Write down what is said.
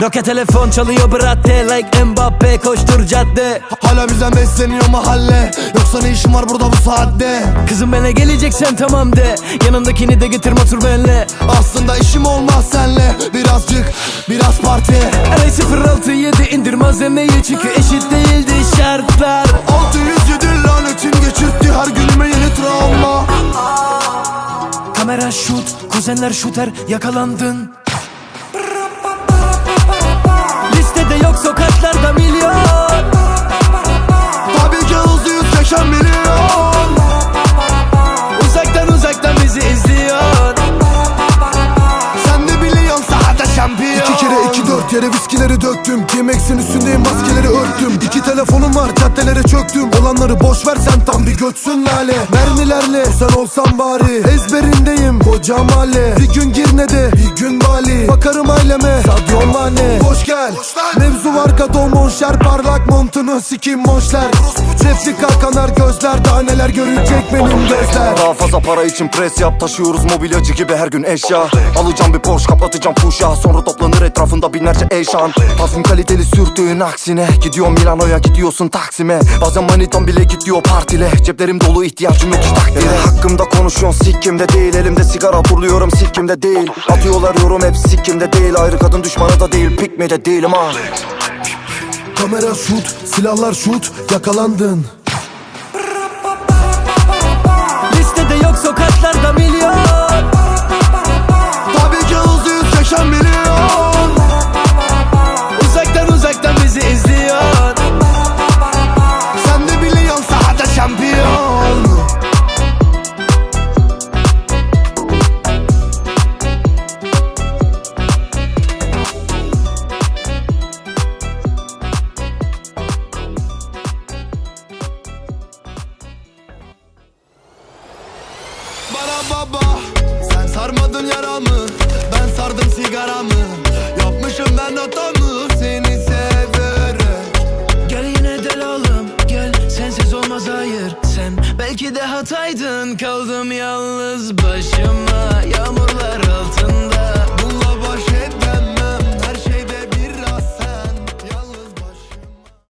Nokia telefon çalıyor bratte Like Mbappe koştur cadde. Hala bizden besleniyor mahalle Yoksa ne işin var burada bu saatte? Kızım bana geleceksen tamam de Yanındakini de getir otur benle. Aslında işim olmaz senle Birazcık biraz parti. Arayı 067 indir malzemeyi çünkü eşit değildi şartlar. 607 lanetin geçirtti her günüme yeni travma. Kamera şut, kuzenler şuter yakalandın yok sokaklarda milyon. Tabii ki hızlı yüz geçen milyon. Uzaktan uzaktan bizi izliyor. Sen de biliyorsun? Sahada şampiyon. İki kere iki dört yere viskileri döktüm. GMX'in üstündeyim maskeleri örttüm. İki telefonum var caddelere çöktüm. Olanları boş ver sen tam bir götsün lale. Mermilerle sen olsan bari. Ezberindeyim koca mahalle Bir gün Girne'de bir gün Bali. Bakarım aileme. Sadio Mane Hoş gel. Mevzu var kato monşer Parlak montunu sikim monşler Replika kanar gözler Daha neler görecek benim gözler. Daha fazla para için pres yap Taşıyoruz mobilyacı gibi her gün eşya. Alacağım bir Porsche kapatacağım fuşya Sonra toplanır etrafında binlerce eşan. Parfüm kaliteli sürtüğün aksine. Gidiyorum Milano'ya gidiyorsun Taksim'e. Bazen manitam bile gidiyor partile. Ceplerim dolu ihtiyacım yok hiç takdire. Hakkımda konuşuyorsun sikkimde değil. Elimde sigara turluyorum sikkimde değil. Atıyorlar yorum hep sikkimde değil. Ayrı kadın düşmanı da değil Pick de değilim ha. Kamera şut, silahlar şut, yakalandın. Listede yok sokaklarda milyon baba. Sen sarmadın yaramı Ben sardım sigaramı. Yapmışım ben hatamı Seni severek Gel yine del oğlum gel sensiz olmaz hayır. Sen belki de hataydın kaldım yalnız başıma. Yağmur